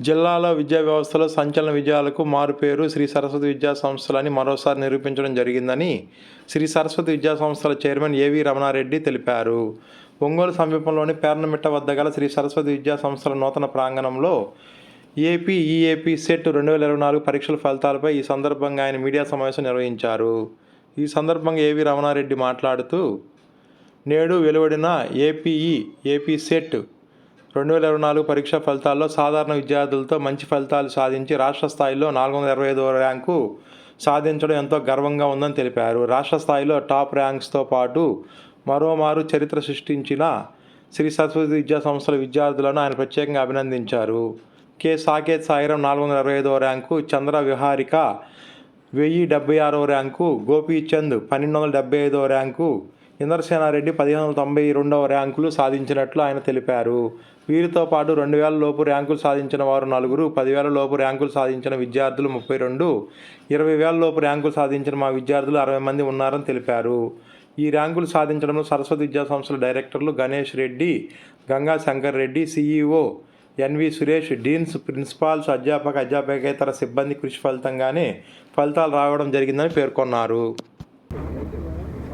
జిల్లాలో విద్యా వ్యవస్థలో సంచలన విజయాలకు మారుపేరు శ్రీ సరస్వతి విద్యా సంస్థలని మరోసారి నిరూపించడం జరిగిందని శ్రీ సరస్వతి విద్యా సంస్థల చైర్మన్ ఏవి రమణారెడ్డి తెలిపారు. ఒంగోలు సమీపంలోని పేర్నమిట్ట వద్ద గల శ్రీ సరస్వతి విద్యా సంస్థల నూతన ప్రాంగణంలో ఏపీ ఈఏపీ సెట్ రెండు వేల ఇరవై నాలుగు పరీక్షల ఫలితాలపై ఈ సందర్భంగా ఆయన మీడియా సమావేశం నిర్వహించారు. ఈ సందర్భంగా ఏవి రమణారెడ్డి మాట్లాడుతూ నేడు వెలువడిన ఏపీఈ ఏపీ సెట్ రెండు వేల ఇరవై నాలుగు పరీక్షా ఫలితాల్లో సాధారణ విద్యార్థులతో మంచి ఫలితాలు సాధించి రాష్ట్ర స్థాయిలో నాలుగు వందల ఇరవై ఐదవ ర్యాంకు సాధించడం ఎంతో గర్వంగా ఉందని తెలిపారు. రాష్ట్ర స్థాయిలో టాప్ ర్యాంక్స్తో పాటు మరోమారు చరిత్ర సృష్టించిన శ్రీ సరస్వతి విద్యా సంస్థల విద్యార్థులను ఆయన ప్రత్యేకంగా అభినందించారు. కె. సాకేత్ సాయిరం నాలుగు వందల ఇరవై ఐదవ ర్యాంకు చంద్ర విహారిక వెయ్యి డెబ్బై ఆరవ ర్యాంకు గోపీచంద్ పన్నెండు వందల డెబ్బై ఐదో ర్యాంకు ఇంద్రసేనారెడ్డి పదిహేను వందల తొంభై రెండవ ర్యాంకులు సాధించినట్లు ఆయన తెలిపారు. వీరితో పాటు రెండు వేల లోపు ర్యాంకులు సాధించిన వారు నలుగురు పదివేల లోపు ర్యాంకులు సాధించిన విద్యార్థులు ముప్పై రెండు ఇరవై వేల లోపు ర్యాంకులు సాధించిన మా విద్యార్థులు అరవై మంది ఉన్నారని తెలిపారు. ఈ ర్యాంకులు సాధించడంలో సరస్వతి విద్యా సంస్థల డైరెక్టర్లు Ganesh Reddy Ganga Shankar Reddy CEO NV Suresh deans principals అధ్యాపక అధ్యాపకేతర సిబ్బంది కృషి ఫలితంగానే ఫలితాలు రావడం జరిగిందని పేర్కొన్నారు.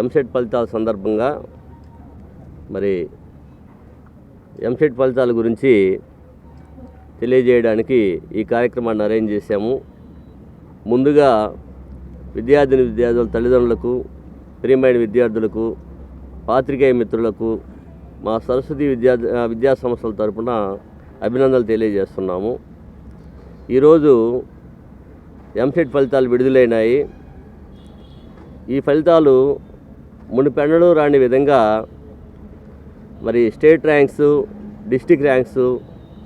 ఎంసెట్ ఫలితాల సందర్భంగా మరి ఎంసెట్ ఫలితాల గురించి తెలియజేయడానికి ఈ కార్యక్రమాన్ని అరేంజ్ చేశాము. ముందుగా విద్యార్థిని విద్యార్థుల తల్లిదండ్రులకు ప్రియమైన విద్యార్థులకు పాత్రికేయ మిత్రులకు మా సరస్వతి విద్యా విద్యా సంస్థల తరపున అభినందనలు తెలియజేస్తున్నాము. ఈరోజు ఎంసెట్ ఫలితాలు విడుదలైనాయి. ఈ ఫలితాలు మునిపెన్నడూ రాని విధంగా మరి స్టేట్ ర్యాంక్స్ డిస్టిక్ ర్యాంక్స్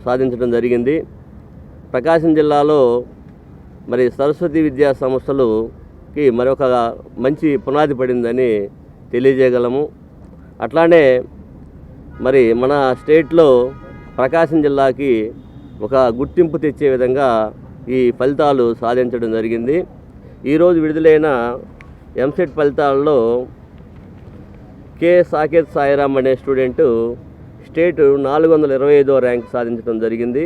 సాధించడం జరిగింది. ప్రకాశం జిల్లాలో మరి సరస్వతి విద్యా సంస్థలు కి మరొక మంచి పునాది పడిందని తెలియజేయగలము. అట్లానే మరి మన స్టేట్లో ప్రకాశం జిల్లాకి ఒక గుర్తింపు తెచ్చే విధంగా ఈ ఫలితాలు సాధించడం జరిగింది. ఈరోజు విడుదలైన ఎంసెట్ ఫలితాల్లో కె సాకేత్ సాయిరామ్ అనే స్టూడెంటు స్టేట్ నాలుగు వందల ఇరవై ఐదో ర్యాంక్ సాధించడం జరిగింది.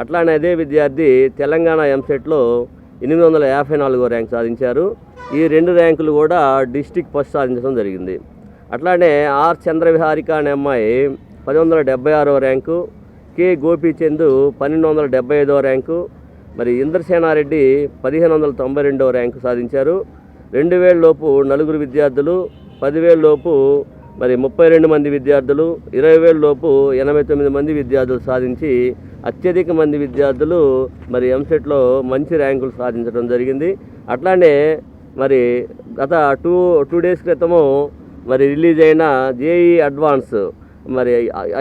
అట్లానే అదే విద్యార్థి తెలంగాణ ఎంసెట్లో ఎనిమిది వందల యాభై నాలుగో ర్యాంక్ సాధించారు. ఈ రెండు ర్యాంకులు కూడా డిస్టిక్ ఫస్ట్ సాధించడం జరిగింది. అట్లానే ఆర్ చంద్రవిహారిక అనే అమ్మాయి పది వందల డెబ్బై ఆరో ర్యాంకు కె గోపీచంద్ పన్నెండు వందల డెబ్బై ఐదో ర్యాంకు మరి ఇంద్రసేనారెడ్డి పదిహేను వందల తొంభై రెండో ర్యాంకు సాధించారు. రెండు లోపు నలుగురు విద్యార్థులు పదివేల లోపు మరి ముప్పై రెండు మంది విద్యార్థులు ఇరవై వేల లోపు ఎనభై తొమ్మిది మంది విద్యార్థులు సాధించి అత్యధిక మంది విద్యార్థులు మరి ఎంసెట్లో మంచి ర్యాంకులు సాధించడం జరిగింది. అట్లానే మరి గత టూ టూ డేస్ క్రితము మరి రిలీజ్ అయిన జేఈ అడ్వాన్స్ మరి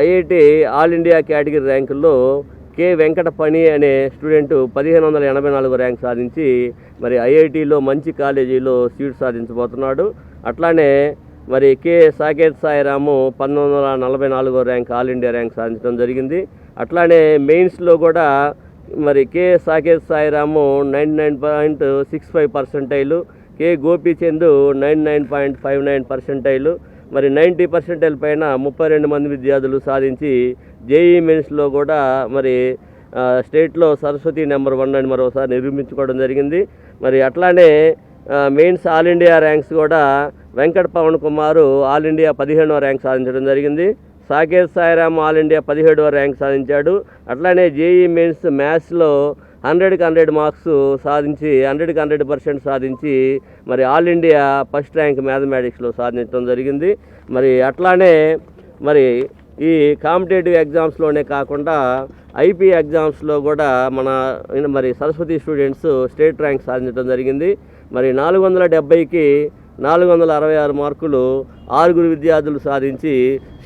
ఐఐటి ఆల్ ఇండియా కేటగిరీ ర్యాంకుల్లో కె వెంకటపణి అనే స్టూడెంట్ పదిహేను వందల ఎనభై నాలుగు ర్యాంక్ సాధించి మరి ఐఐటిలో మంచి కాలేజీలో సీట్ సాధించబోతున్నాడు. అట్లానే మరి కె సాకేత్ సాయిరాము పంతొమ్మిది వందల నలభై నాలుగో ర్యాంక్ ఆల్ ఇండియా ర్యాంక్ సాధించడం జరిగింది. అట్లానే మెయిన్స్లో కూడా మరి K Saketh Sairam nine nine point six five percentile K Gopichand nine nine point five nine percentile మరి నైంటీ పర్సెంటైల్ పైన ముప్పై రెండు మంది విద్యార్థులు సాధించి జేఈ మెయిన్స్లో కూడా మరి స్టేట్లో సరస్వతి నెంబర్ వన్ అని మరోసారి నిరూపించుకోవడం జరిగింది. మరి అట్లానే మెయిన్స్ ఆల్ ఇండియా ర్యాంక్స్ కూడా వెంకట పవన్ కుమార్ ఆల్ ఇండియా పదిహేనవ ర్యాంక్ సాధించడం జరిగింది. సాకేత్ సాయిరామ్ ఆల్ ఇండియా పదిహేడవ ర్యాంక్ సాధించాడు. అట్లానే జేఈ మెయిన్స్ మ్యాథ్స్లో హండ్రెడ్కి హండ్రెడ్ మార్క్స్ సాధించి హండ్రెడ్కి హండ్రెడ్ పర్సెంట్ సాధించి మరి ఆల్ ఇండియా ఫస్ట్ ర్యాంక్ మ్యాథమెటిక్స్లో సాధించడం జరిగింది. మరి అట్లానే మరి ఈ కాంపిటేటివ్ ఎగ్జామ్స్లోనే కాకుండా ఐపీ ఎగ్జామ్స్లో కూడా మన మరి సరస్వతి స్టూడెంట్స్ స్టేట్ ర్యాంక్ సాధించడం జరిగింది. మరి నాలుగు వందల డెబ్బైకి నాలుగు వందల అరవై ఆరు మార్కులు ఆరుగురు విద్యార్థులు సాధించి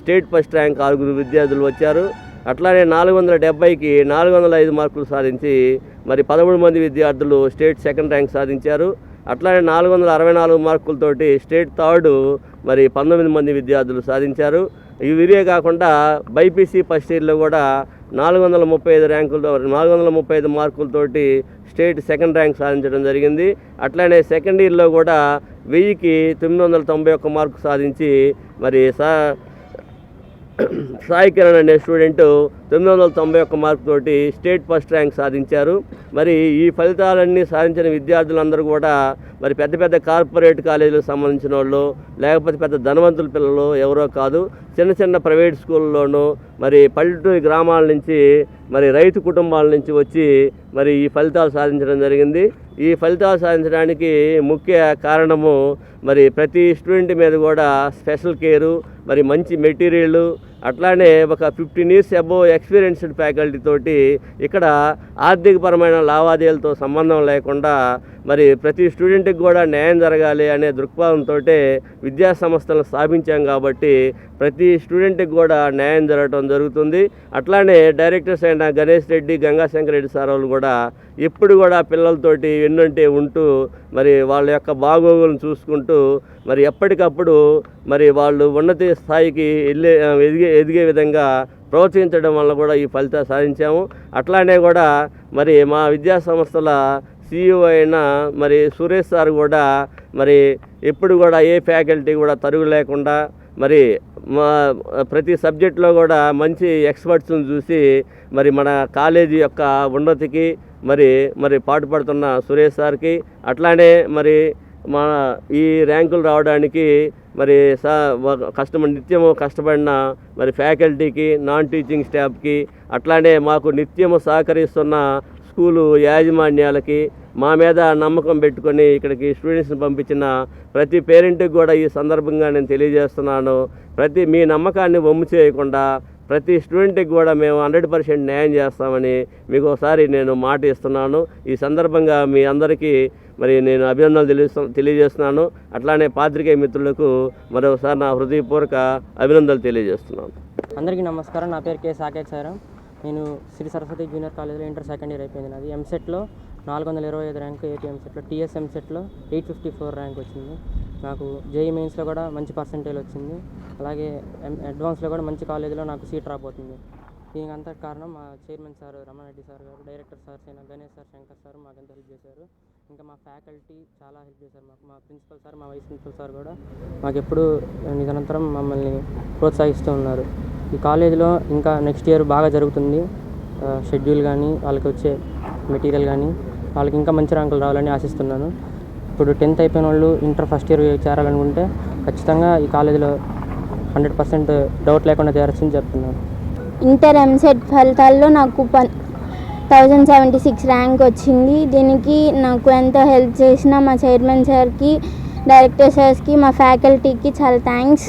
స్టేట్ ఫస్ట్ ర్యాంక్ ఆరుగురు విద్యార్థులు వచ్చారు. అట్లానే నాలుగు వందల డెబ్బైకి నాలుగు వందల ఐదు మార్కులు సాధించి మరి పదమూడు మంది విద్యార్థులు స్టేట్ సెకండ్ ర్యాంక్ సాధించారు. అట్లానే నాలుగు వందల అరవై నాలుగు మార్కులతోటి స్టేట్ థర్డ్ మరి పంతొమ్మిది మంది విద్యార్థులు సాధించారు. ఇవిరే కాకుండా బైపీసీ ఫస్ట్ ఇయర్లో కూడా నాలుగు వందల ముప్పై ఐదు ర్యాంకులతో నాలుగు వందల ముప్పై ఐదు మార్కులతోటి స్టేట్ సెకండ్ ర్యాంక్ సాధించడం జరిగింది. అట్లానే సెకండ్ ఇయర్లో కూడా వెయ్యికి తొమ్మిది వందల తొంభై ఒక్క మార్కు సాధించి మరి సా సాయి కిరణ్ అనే స్టూడెంటు తొమ్మిది వందల తొంభై ఒక్క మార్కుతోటి స్టేట్ ఫస్ట్ ర్యాంక్ సాధించారు. మరి ఈ ఫలితాలన్నీ సాధించిన విద్యార్థులందరూ కూడా మరి పెద్ద పెద్ద కార్పొరేట్ కాలేజీలకు సంబంధించిన వాళ్ళు లేకపోతే పెద్ద ధనవంతుల పిల్లలు ఎవరో కాదు చిన్న చిన్న ప్రైవేట్ స్కూల్లోనూ మరి పల్లెటూరి గ్రామాల నుంచి మరి రైతు కుటుంబాల నుంచి వచ్చి మరి ఈ ఫలితాలు సాధించడం జరిగింది. ఈ ఫలితాలు సాధించడానికి ముఖ్య కారణము మరి ప్రతి స్టూడెంట్ మీద కూడా స్పెషల్ కేరు మరి మంచి మెటీరియల్ అట్లానే ఒక fifteen years above experienced faculty తోటి ఇక్కడ ఆర్థికపరమైన లావాదేవీలతో సంబంధం లేకుండా మరి ప్రతి స్టూడెంట్కి కూడా న్యాయం జరగాలి అనే దృక్పథంతో విద్యా సంస్థలను స్థాపించాం కాబట్టి ప్రతి స్టూడెంట్కి కూడా న్యాయం జరగటం జరుగుతుంది. అట్లానే డైరెక్టర్స్ అయిన గణేష్ రెడ్డి గంగాశంకర్ రెడ్డి సార్ వాళ్ళు కూడా ఎప్పుడు కూడా పిల్లలతోటి ఎన్నంటే ఉంటూ మరి వాళ్ళ యొక్క బాగోగులను చూసుకుంటూ మరి ఎప్పటికప్పుడు మరి వాళ్ళు ఉన్నత స్థాయికి వెళ్ళే ఎదిగే ఎదిగే విధంగా ప్రోత్సహించడం వల్ల కూడా ఈ ఫలితాలు సాధించాము. అట్లానే కూడా మరి మా విద్యా సంస్థల సీఈఓ అయిన మరి సురేష్ సార్ కూడా మరి ఎప్పుడు కూడా ఏ ఫ్యాకల్టీ కూడా తరుగు లేకుండా మరి మా ప్రతి సబ్జెక్ట్లో కూడా మంచి ఎక్స్పర్ట్స్ని చూసి మరి మన కాలేజీ యొక్క ఉన్నతికి మరి మరి పాటుపడుతున్న సురేష్ సార్కి అట్లానే మరి మా ఈ ర్యాంకులు రావడానికి మరి సా కష్టం నిత్యము కష్టపడిన మరి ఫ్యాకల్టీకి నాన్ టీచింగ్ స్టాఫ్కి అట్లానే మాకు నిత్యము సహకరిస్తున్న స్కూలు యాజమాన్యాలకి మా మీద నమ్మకం పెట్టుకొని ఇక్కడికి స్టూడెంట్స్ని పంపించిన ప్రతి పేరెంట్కి కూడా ఈ సందర్భంగా నేను తెలియజేస్తున్నాను. ప్రతి మీ నమ్మకాన్ని వమ్ము చేయకుండా ప్రతి స్టూడెంట్కి కూడా మేము హండ్రెడ్ పర్సెంట్ న్యాయం చేస్తామని మీకు ఒకసారి నేను మాట ఇస్తున్నాను. ఈ సందర్భంగా మీ అందరికీ మరి నేను అభినందనలు తెలియజేస్తు తెలియజేస్తున్నాను. అట్లానే పాత్రికేయ మిత్రులకు మరొకసారి నా హృదయపూర్వక అభినందనలు తెలియజేస్తున్నాను. అందరికీ నమస్కారం. నా పేరు కే సాకేత్ సారం నేను శ్రీ సరస్వతి జూనియర్ కాలేజ్లో ఇంటర్ సెకండ్ ఇయర్ అయిపోయింది నాది. ఎంసెట్లో నాలుగు వందల ఇరవై ఐదు ర్యాంక్ ఏటీఎం సెట్లో టీఎస్ఎం సెట్లో ఎయిట్ ఫిఫ్టీ ఫోర్ ర్యాంక్ వచ్చింది. నాకు జేఈ మెయిన్స్లో కూడా మంచి పర్సంటేజ్ వచ్చింది. అలాగే ఎం- అడ్వాన్స్లో కూడా మంచి కాలేజీలో నాకు సీట్ రాబోతుంది దీనికి అంతా కారణం మా చైర్మన్ సార్ రమణరెడ్డి సార్ గారు డైరెక్టర్ సార్ అయిన గణేష్ సార్ శంకర్ సార్ మాకు ఎంత హెల్ప్ చేశారు. ఇంకా మా ఫ్యాకల్టీ చాలా హెల్ప్ చేశారు మాకు. మా ప్రిన్సిపల్ సార్ మా వైస్ ప్రిన్సిపల్ సార్ కూడా మాకు ఎప్పుడు నిరంతరం మమ్మల్ని ప్రోత్సహిస్తూ ఉన్నారు. ఈ కాలేజీలో ఇంకా నెక్స్ట్ ఇయర్ బాగా జరుగుతుంది. షెడ్యూల్ కానీ వాళ్ళకి వచ్చే మెటీరియల్ కానీ వాళ్ళకి ఇంకా మంచి ర్యాంకులు రావాలని ఆశిస్తున్నాను. ఇప్పుడు టెన్త్ అయిపోయిన వాళ్ళు ఇంటర్ ఫస్ట్ ఇయర్ చేరాలనుకుంటే ఖచ్చితంగా ఈ కాలేజీలో హండ్రెడ్ పర్సెంట్ డౌట్ లేకుండా చేరొచ్చని చెప్తున్నాను. ఇంటర్ ఎంసెట్ ఫలితాల్లో నాకు పన్ థౌజండ్ సెవెంటీ సిక్స్ ర్యాంక్ వచ్చింది. దీనికి నాకు ఎంతో హెల్ప్ చేసిన మా చైర్మన్ సార్కి డైరెక్టర్ సార్స్కి మా ఫ్యాకల్టీకి చాలా థ్యాంక్స్.